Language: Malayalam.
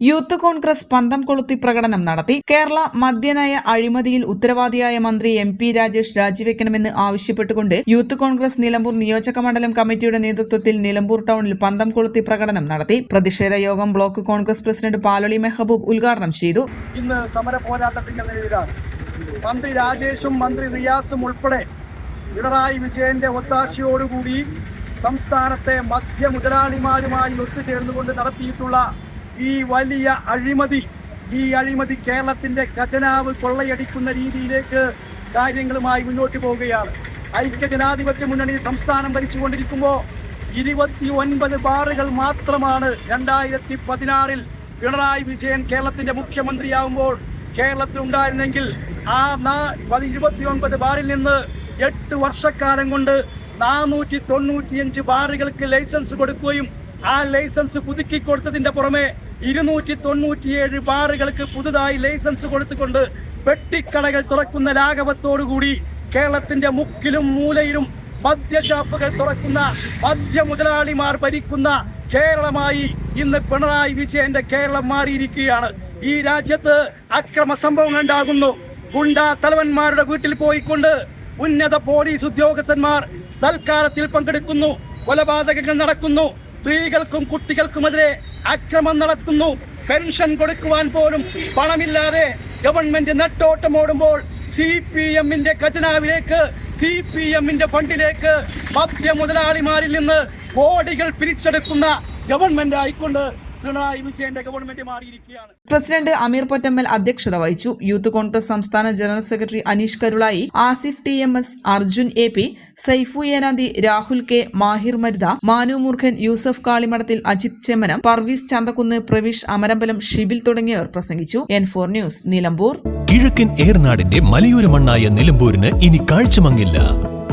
Youth Congress പന്തം കൊളുത്തി പ്രകടനം നടത്തി കേരള മദ്യനയ അഴിമതിയിൽ ഉത്തരവാദിയായ മന്ത്രി എം പി രാജേഷ് രാജിവെക്കണമെന്ന് ആവശ്യപ്പെട്ടുകൊണ്ട് യൂത്ത് കോൺഗ്രസ് നിലമ്പൂർ നിയോജക മണ്ഡലം കമ്മിറ്റിയുടെ നേതൃത്വത്തിൽ നിലമ്പൂർ ടൗണിൽ പന്തം കൊളുത്തി പ്രകടനം നടത്തി. പ്രതിഷേധ യോഗം ബ്ലോക്ക് കോൺഗ്രസ് പ്രസിഡന്റ് പാലൊളി മെഹബൂബ് ഉദ്ഘാടനം ചെയ്തു. ഇന്ന് സമര പോരാട്ടത്തിന്റെ മന്ത്രി രാജേഷും മന്ത്രി റിയാസും ഉൾപ്പെടെ പിണറായി വിജയന്റെ ഒത്താശയോടുകൂടി സംസ്ഥാനത്തെ മദ്യ മുതലാളിമാരുമായി ഒത്തുചേർന്നുകൊണ്ട് നടത്തിയിട്ടുള്ള ഈ വലിയ അഴിമതി ഈ അഴിമതി കേരളത്തിന്റെ ഖജനാവ് കൊള്ളയടിക്കുന്ന രീതിയിലേക്ക് കാര്യങ്ങളുമായി മുന്നോട്ട് പോവുകയാണ്. ഐക്യ ജനാധിപത്യ മുന്നണി സംസ്ഥാനം ഭരിച്ചുകൊണ്ടിരിക്കുമ്പോൾ ഇരുപത്തി ഒൻപത് ബാറുകൾ മാത്രമാണ് രണ്ടായിരത്തി പതിനാറിൽ പിണറായി വിജയൻ കേരളത്തിന്റെ മുഖ്യമന്ത്രിയാവുമ്പോൾ കേരളത്തിൽ ഉണ്ടായിരുന്നെങ്കിൽ ആ ഇരുപത്തി ഒൻപത് ബാറിൽ നിന്ന് എട്ട് വർഷക്കാലം കൊണ്ട് നാനൂറ്റി തൊണ്ണൂറ്റിയഞ്ച് ബാറുകൾക്ക് ലൈസൻസ് കൊടുക്കുകയും ആ ലൈസൻസ് പുതുക്കി കൊടുത്തതിന്റെ പുറമെ ഇരുന്നൂറ്റി തൊണ്ണൂറ്റിയേഴ് ബാറുകൾക്ക് പുതുതായി ലൈസൻസ് കൊടുത്തുകൊണ്ട് പെട്ടിക്കടകൾ തുറക്കുന്ന ലാഘവത്തോടുകൂടി കേരളത്തിന്റെ മുക്കിലും മൂലയിലും മദ്യഷാപ്പുകൾ തുറക്കുന്ന മദ്യ മുതലാളിമാർ ഭരിക്കുന്ന കേരളമായി ഇന്ന് പിണറായി വിജയന്റെ കേരളം മാറിയിരിക്കുകയാണ്. ഈ രാജ്യത്ത് അക്രമ സംഭവങ്ങൾ ഉണ്ടാകുന്നു. ഗുണ്ട തലവന്മാരുടെ വീട്ടിൽ പോയിക്കൊണ്ട് ഉന്നത പോലീസ് ഉദ്യോഗസ്ഥന്മാർ സൽക്കാരത്തിൽ പങ്കെടുക്കുന്നു. കൊലപാതകങ്ങൾ നടക്കുന്നു. സ്ത്രീകൾക്കും കുട്ടികൾക്കുമെതിരെ അക്രമം നടത്തുന്നു. പെൻഷൻ കൊടുക്കുവാൻ പോലും പണമില്ലാതെ ഗവൺമെന്റ് നെട്ടോട്ടമോടുമ്പോൾ സി പി എമ്മിന്റെ ഖജനാവിലേക്ക് സി പി എമ്മിന്റെ ഫണ്ടിലേക്ക് മദ്യ മുതലാളിമാരിൽ നിന്ന് കോടികൾ പിരിച്ചെടുക്കുന്ന ഗവൺമെന്റ് ആയിക്കൊണ്ട് പ്രസിഡന്റ് അമീർ പൊറ്റമ്മൽ അധ്യക്ഷത വഹിച്ചു. യൂത്ത് കോൺഗ്രസ് സംസ്ഥാന general secretary Aneesh Karulai Asif T M S Arjun A P Saifu Enanthi Rahul K Mahir Marutha Manu Moorkhan Yusuf Kalimadathil Ajith Chemmanam Parvez Chanthakkunnu Praveesh Amarambalam Shibil തുടങ്ങിയവർ പ്രസംഗിച്ചു. N four news Nilambur. കിഴക്കൻ ഏർനാടിന്റെ മലയോര മണ്ണായ നിലമ്പൂരിന് ഇനി കാഴ്ചമങ്ങില്ല.